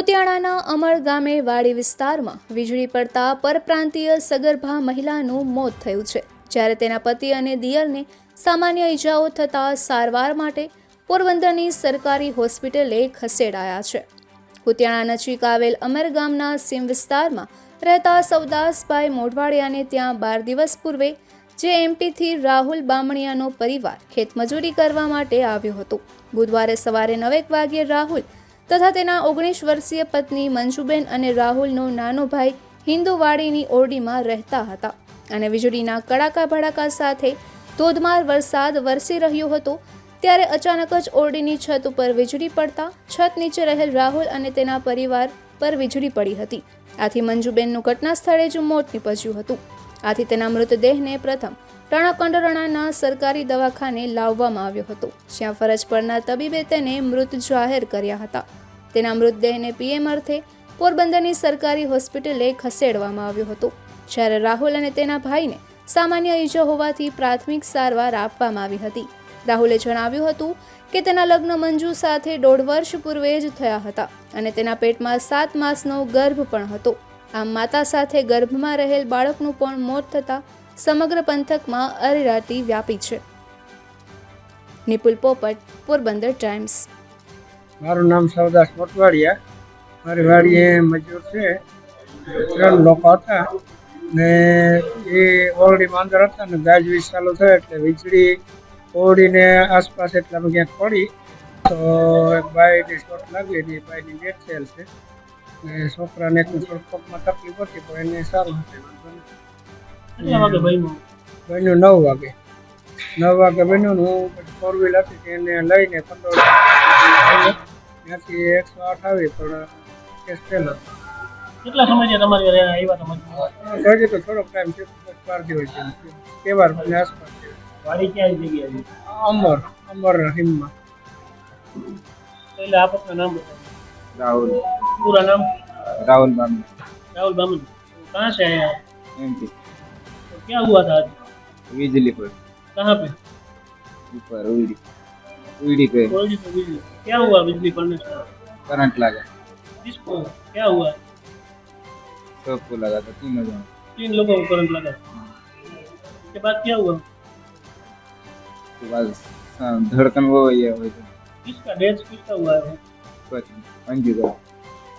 કુતિયાણાના અમર ગામે વાડી વિસ્તારમાં વીજળી પડતા પરપ્રાંતીય સગર્ભા મહિલાનું મોત થયું છે. જ્યારે તેના પતિ અને દિયરને સામાન્ય ઈજાઓ થતાં સારવાર માટે પોરબંદરની સરકારી હોસ્પિટલે ખસેડાયા છે. કુતિયાણા નજીક આવેલ અમર ગામના સીમ વિસ્તારમાં રહેતા સવદાસભાઈ મોઢવાડિયાને ત્યાં બાર દિવસ પૂર્વે જે એમપીથી રાહુલ બામણિયાનો પરિવાર ખેતમજૂરી કરવા માટે આવ્યો હતો. બુધવારે સવારે નવેક વાગ્યે રાહુલ તથા તેના ઓગણીસ વર્ષીય પત્ની મંજુબેન અને રાહુલનો નાનો ભાઈ હિન્દુવાડીની ઓરડીમાં રહેતા હતા. અને વીજળીના કડાકા ભડાકા સાથે ધોધમાર વરસાદ વરસી રહ્યો હતો, ત્યારે અચાનક જ ઓરડીની છત ઉપર વીજળી પડતા, છત નીચે રહેલ રાહુલ અને તેના પરિવાર પર વીજળી પડી હતી. આથી મંજુબેનનું ઘટના સ્થળે જ મોત નીપજ્યું હતું. આથી તેના મૃતદેહને પ્રથમ રણાકંડરણાના સરકારી દવાખાને લાવવામાં આવ્યો હતો, જ્યાં ફરજ પરના તબીબે તેને મૃત જાહેર કર્યા હતા. તેના મૃતદેહને પીએમ અર્થે પોરબંદરની સરકારી હોસ્પિટલે ખસેડવામાં આવ્યો હતો. જ્યારે રાહુલ અને તેના ભાઈને સામાન્ય ઈજા હોવાથી પ્રાથમિક સારવાર આપવામાં આવી હતી. રાહુલે જણાવ્યું હતું કે તેના લગ્ન મંજુ સાથે દોઢ વર્ષ પૂર્વે જ થયા હતા અને તેના પેટમાં સાત માસનો ગર્ભ પણ હતો. આમ માતા સાથે ગર્ભમાં રહેલ બાળકનું પણ મોત થતાં સમગ્ર પંથકમાં અરેરાટી વ્યાપી છે. નિપુલ પોપટ, પોરબંદર ટાઈમ્સ. મારું નામ સવદાસ મોટવાડિયા મારી વાડીએ મજૂર છે. ત્રણ લોકો હતા. ને એ ઓરડીમાં અંદર હતા ને ગાજવીજ ચાલુ થયો એટલે વીજળી ઓરડીને આસપાસ એટલામાં ક્યાંક પડી. તો એક બાઈને શોટ લાગી એટલે એ ડેથ થયેલ છે. ને છોકરાને પગમાં તકલીફ હતી પણ એને સારું હતું બન્યું? નવ વાગે. નવ વાગે બન્યું ને હું પછી ફોર વ્હીલ હતી એને લઈને પંદર ત્યાંથી એકસો આઠ આવી પણ કેસ ફેલ કેટલા સમય તમારે તમારે થોડોક ટાઈમ તહેવાર પછી આસપાસ વાડી ક્યાં જગ્યાએ? અમર અમર રહીમમાં. એટલે આપનું નામ બતાવો. રાહુલ. पूरा नाम? राहुल बामने। राहुल बामन। कहाँ से आए आप? एमपी। तो क्या हुआ था आज? बिजली पर। कहाँ पे? ऊपर उड़ी उड़ी पे। कोयले पे बिजली क्या हुआ बिजली पड़ने से? करंट लगा। किसको? क्या हुआ? सबको लगा था तीनों जन तीन लोगों को करंट लगा। उसके बाद क्या हुआ? उसके बाद धड़कन वो ये हुई थी। किसका? डेथ किसका हुआ है? अंजू का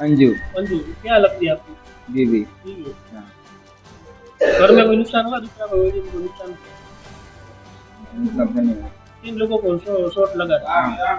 अंजू अंजू क्या लगती है आपको दीदी बीवी। हाँ घर में कोई नुकसान हुआ दूसरा कोई को नुकसान मतलब नहीं हुआ। तीन लोगों को शॉ- शॉट लगा था हाँ